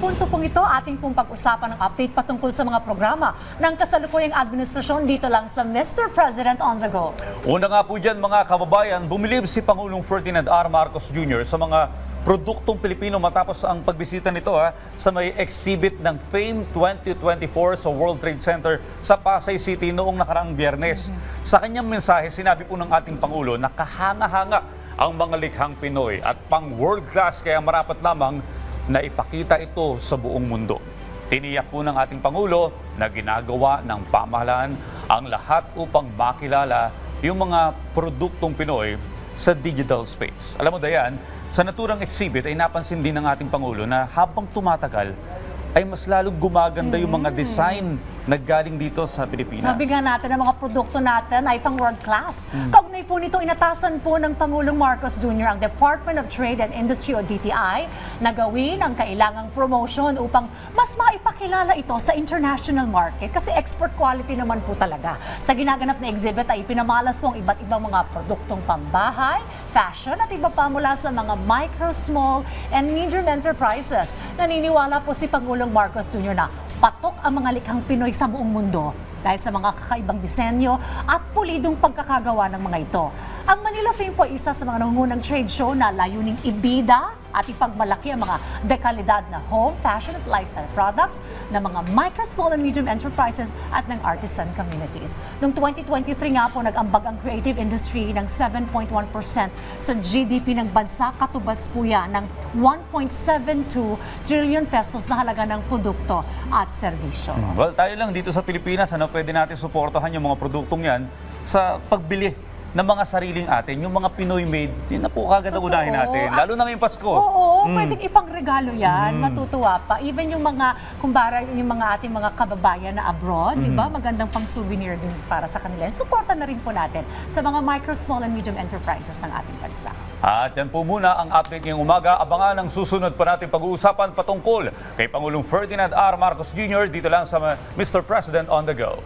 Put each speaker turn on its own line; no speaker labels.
Punto pong ito, ating pong pag-usapan ng update patungkol sa mga programa ng kasalukuyang administrasyon dito lang sa Mr. President on the Go.
Una nga po dyan mga kababayan, bumilib si Pangulong Ferdinand R. Marcos Jr. sa mga produktong Pilipino matapos ang pagbisita nito ha, sa may exhibit ng Fame 2024 sa World Trade Center sa Pasay City noong nakaraang biyernes. Sa kanyang mensahe, sinabi po ng ating Pangulo na kahanga-hanga ang mga likhang Pinoy at pang world class kaya marapat lamang na ipakita ito sa buong mundo. Tiniyak po ng ating Pangulo na ginagawa ng pamahalaan ang lahat upang makilala yung mga produktong Pinoy sa digital space. Alam mo, Dayan, sa naturang exhibit ay napansin din ng ating Pangulo na habang tumatagal, ay mas lalong gumaganda yung mga design na galing dito sa Pilipinas.
Sabi nga natin, ang mga produkto natin ay pang world class.
Hmm.
Kaugnay po nito, inatasan po ng Pangulong Marcos Jr. ang Department of Trade and Industry o DTI na gawin ang kailangang promotion upang mas maipakilala ito sa international market kasi export quality naman po talaga. Sa ginaganap na exhibit ay pinamalas po ang iba't ibang mga produktong pambahay, fashion at iba pa mula sa mga micro, small and medium enterprises. Naniniwala po si Pangulong Marcos Jr. na patok ang mga likhang Pinoy sa buong mundo dahil sa mga kakaibang disenyo at pulidong pagkakagawa ng mga ito. Ang Manila Fame po isa sa mga nangungunang trade show na layuning ibida at ipagmalaki ang mga dekalidad na home, fashion at lifestyle products ng mga micro, small and medium enterprises at ng artisan communities. Noong 2023 nga po, nag-ambag ang creative industry ng 7.1% sa GDP ng bansa. Katubas po yan ng 1.72 trillion pesos na halaga ng produkto at serbisyo.
Well, tayo lang dito sa Pilipinas, ano, pwede natin suportahan yung mga produktong yan sa pagbili ng mga sariling atin, yung mga Pinoy made, yun na po kagad ang unahin natin. Lalo na ngayong Pasko.
Oo,
Mm.
pwedeng ipang regalo yan. Matutuwa pa. Even yung mga, kumbara, yung mga ating mga kababayan na abroad, di ba? Magandang pang souvenir din para sa kanila. Suporta na rin po natin sa mga micro, small and medium enterprises ng ating bansa.
At yan po muna ang update ngayong umaga. Abangan ang susunod pa natin pag-uusapan patungkol kay Pangulong Ferdinand R. Marcos Jr. dito lang sa Mr. President on the Go.